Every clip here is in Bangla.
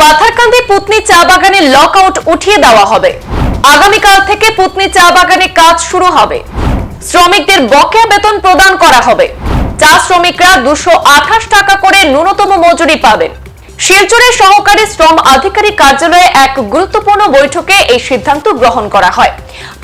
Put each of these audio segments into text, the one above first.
পাথারকান্দি পুতনি চা বাগানে লক আউট উঠিয়ে দেওয়া হবে। আগামীকাল থেকে পুতনি চা বাগানে কাজ শুরু হবে। শ্রমিকদের বকেয়া বেতন প্রদান করা হবে। চা শ্রমিকরা দুশো টাকা করে ন্যূনতম মজুরি পাবেন। শিলচরের সহকারী শ্রম আধিকারিক কার্যালয়ে এক গুরুত্বপূর্ণ বৈঠকে এই সিদ্ধান্ত গ্রহণ করা হয়।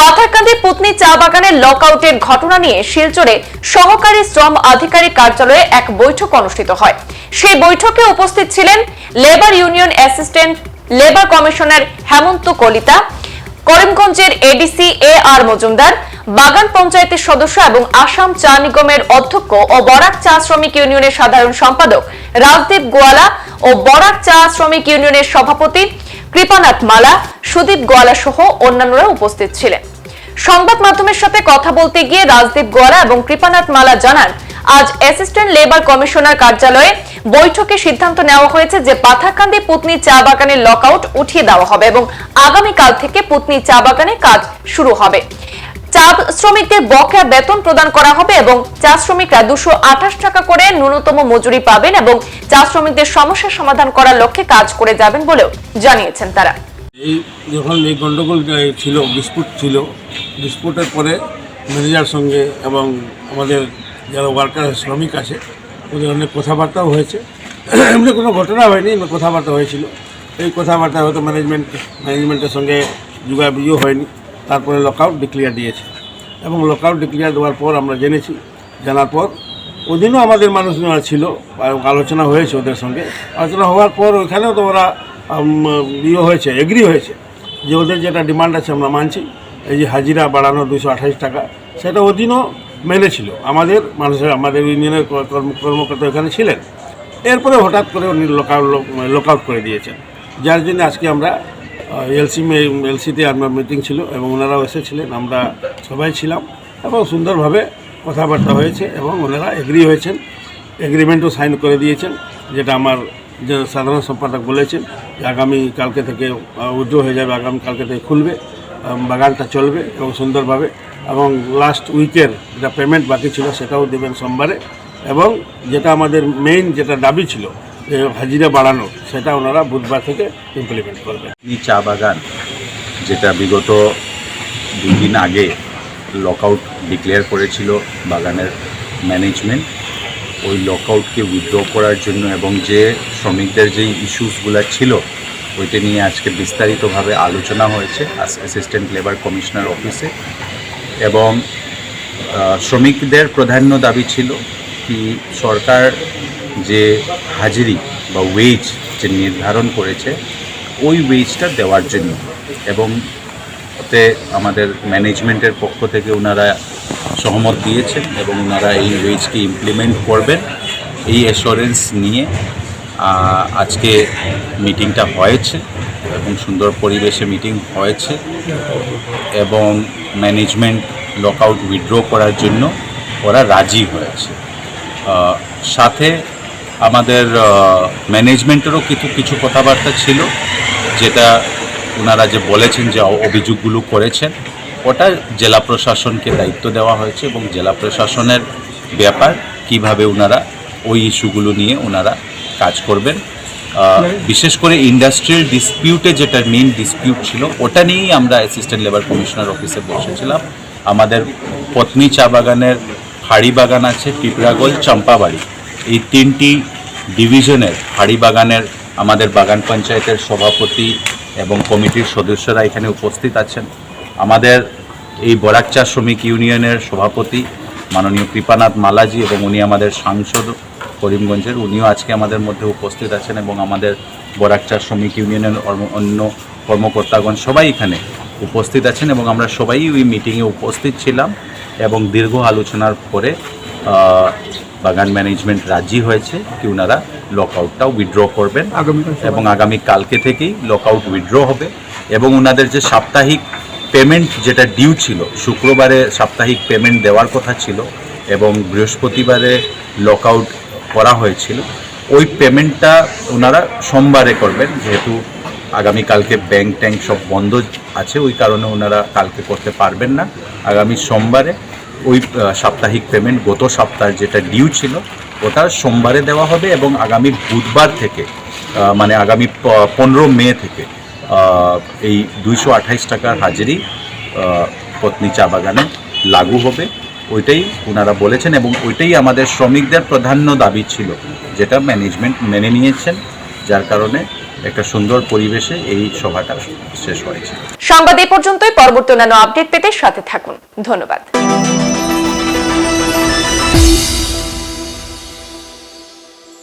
পাথারকান্দি পুতনি চা বাগানের লক ঘটনা নিয়ে শিলচরে সহকারী শ্রম আধিকারিক কার্যালয়ে এক বৈঠক অনুষ্ঠিত হয়। সেই বৈঠকে উপস্থিত ছিলেন labour union assistant labour commissioner Hemanta Kalita, করিমগঞ্জের ADC A R Majumdar, বাগান পঞ্চায়েতের সদস্য এবং আসাম চা নিগমের অধ্যক্ষ ও বরাক চা শ্রমিক ইউনিয়নের সাধারণ সম্পাদক রাজদীপ গোয়ালা ও বরাক চা শ্রমিক ইউনিয়নের সভাপতি কৃপানাথ মালা, সুদীপ গোয়ালা সহ অন্যান্যরা উপস্থিত ছিলেন। সংবাদ মাধ্যমের সাথে কথা বলতে গিয়ে রাজদীপ গোয়ালা এবং কৃপানাথ মালা জানান, আজ অ্যাসিস্ট্যান্ট লেবার কমিশনার কার্যালয়ে বৈঠকে সিদ্ধান্ত নেওয়া হয়েছে যে পাথাকান্দি পুতনি চা বাগানের লকআউট উঠিয়ে দেওয়া হবে এবং আগামীকাল থেকে পুতনি চা বাগানে কাজ শুরু হবে। চা শ্রমিকদের বকেয়া বেতন প্রদান করা হবে এবং চা শ্রমিকরা দুশো টাকা করে ন্যূনতম মজুরি পাবেন এবং চা শ্রমিকদের সমস্যার সমাধান করার লক্ষ্যে কাজ করে যাবেন বলেও জানিয়েছেন তারা। এই যখন এই গণ্ডগোল ছিল ডিসপুট ছিল ডিসপুটের পরে ম্যানেজার সঙ্গে এবং আমাদের যারা ওয়ার্কার শ্রমিক আছে ওদের অনেক কথাবার্তাও হয়েছে। এমনি কোনো ঘটনা হয়নি কথাবার্তা হয়েছিল। এই কথাবার্তা হয়তো ম্যানেজমেন্ট ম্যানেজমেন্টের সঙ্গে যোগাযোগ হয়নি। তারপরে লকআউট ডিক্লিয়ার দিয়েছে। এবং লকআউট ডিক্লিয়ার দেওয়ার পর আমরা জেনেছি, জানার পর ওদিনও আমাদের মানুষজনরা ছিল আলোচনা হয়েছে ওদের সঙ্গে। আলোচনা হওয়ার পর ওইখানেও তো ওরা ইয়ে হয়েছে এগ্রি হয়েছে যে ওদের যেটা ডিমান্ড আছে আমরা মানছি। এই যে হাজিরা বাড়ানো দুশো আঠাশ টাকা, সেটা ওদিনও মেনেছিল। আমাদের মানুষের, আমাদের ইউনিয়নের কর্ম- কর্মকর্তা এখানে ছিলেন। এরপরে হঠাৎ করে উনি লকআউট লকআউট করে দিয়েছেন। যার জন্য আজকে আমরা এলসি এলসিতে আমরা মিটিং ছিল এবং ওনারাও এসেছিলেন। আমরা সবাই ছিলাম এবং সুন্দরভাবে কথাবার্তা হয়েছে এবং ওনারা এগ্রি হয়েছেন। এগ্রিমেন্টও সাইন করে দিয়েছেন, যেটা আমার যে সাধারণ সম্পাদক বলেছেন যে আগামী কালকে থেকে উদ্যোগ হয়ে যাবে, আগামী কালকে থেকে খুলবে বাগানটা চলবে এবং সুন্দরভাবে এবং লাস্ট উইকের যেটা পেমেন্ট বাকি ছিল সেটাও দেবেন সোমবারে। এবং যেটা আমাদের মেইন যেটা দাবি ছিল যে হাজিরা বাড়ানো সেটা ওনারা বুধবার থেকে ইমপ্লিমেন্ট করবেন। এই চা বাগান, যেটা বিগত দুই দিন আগে লকআউট ডিক্লেয়ার করেছিল বাগানের ম্যানেজমেন্ট ওই লকআউটকে উইথড্র করার জন্য এবং যে শ্রমিকদের যেই ইস্যুসগুলো ছিল, ওইটা নিয়ে আজকে বিস্তারিতভাবে আলোচনা হয়েছে। অ্যাসিস্ট্যান্ট লেবার কমিশনার অফিসে এবং শ্রমিকদের প্রাধান্য দাবি ছিল কি সরকার যে হাজিরি বা ওয়েজ যে নির্ধারণ করেছে, ওই ওয়েজটা দেওয়ার জন্য এবং ওতে আমাদের ম্যানেজমেন্টের পক্ষ থেকে ওনারা সহমত দিয়েছেন এবং ওনারা এই ওয়েজকে ইমপ্লিমেন্ট করবেন। এই অ্যাসুরেন্স নিয়ে আজকে মিটিংটা হয়েছে। এবং সুন্দর পরিবেশে মিটিং হয়েছে এবং ম্যানেজমেন্ট লকআউট উইথড্র করার জন্য ওরা রাজি হয়েছে। সাথে আমাদের ম্যানেজমেন্টেরও কিছু কিছু কথাবার্তা ছিল, যেটা ওনারা যে বলেছেন যে অভিযোগগুলো করেছেন, ওটা জেলা প্রশাসনকে দায়িত্ব দেওয়া হয়েছে এবং জেলা প্রশাসনের ব্যাপার, কীভাবে ওনারা ওই ইস্যুগুলো নিয়ে ওনারা কাজ করবেন। বিশেষ করে ইন্ডাস্ট্রিয়াল ডিসপিউটে যেটা মেন ডিসপিউট ছিল, ওটা নিয়েই আমরা অ্যাসিস্ট্যান্ট লেবার কমিশনার অফিসে বসেছিলাম। আমাদের পত্নী চা বাগানের হাড়ি বাগান আছে পিপড়াগোল চম্পাবাড়ি। এই তিনটি ডিভিশনের হাড়ি বাগানের আমাদের বাগান পঞ্চায়েতের সভাপতি এবং কমিটির সদস্যরা এখানে উপস্থিত আছেন। আমাদের এই বরাক চা শ্রমিক ইউনিয়নের সভাপতি মাননীয় কৃপানাথ মালাজি এবং উনি আমাদের সাংসদ। করিমগঞ্জের। উনিও আজকে আমাদের মধ্যে উপস্থিত আছেন এবং আমাদের বরাকচার শ্রমিক ইউনিয়নের অন্য- অন্য কর্মকর্তাগণ সবাই এখানে উপস্থিত আছেন এবং আমরা সবাই ওই মিটিংয়ে উপস্থিত ছিলাম এবং দীর্ঘ আলোচনার পরে বাগান ম্যানেজমেন্ট রাজি হয়েছে কি ওনারা লকআউটটাও উইথড্র করবেন এবং আগামী কালকে থেকেই লকআউট উইথড্র হবে এবং ওনাদের যে সাপ্তাহিক পেমেন্ট যেটা ডিউ ছিল শুক্রবারে সাপ্তাহিক পেমেন্ট দেওয়ার কথা ছিল এবং বৃহস্পতিবারে লকআউট করা হয়েছিল। ওই পেমেন্টটা ওনারা সোমবারে করবেন, যেহেতু আগামীকালকে ব্যাংক ট্যাঙ্ক সব বন্ধ আছে, ওই কারণে ওনারা কালকে করতে পারবেন না। আগামী সোমবারে ওই সাপ্তাহিক পেমেন্ট গত সপ্তাহের যেটা ডিউ ছিল, ওটা সোমবারে দেওয়া হবে এবং আগামী বুধবার থেকে মানে আগামী পনেরো মে থেকে এই দুইশো আঠাইশ টাকার হাজিরি পত্নী চা বাগানে লাগু হবে। ওইটাই ওনারা বলেছেন এবং ওইটাই আমাদের শ্রমিকদের প্রাধান্য দাবি ছিল, যেটা ম্যানেজমেন্ট মেনে নিয়েছেন, যার কারণে একটা সুন্দর পরিবেশে এই সভাটা শেষ হয়েছে। সংবাদ পর্যন্তই, পরবর্তী অন্যান্য আপডেট পেতে সাথে থাকুন। ধন্যবাদ।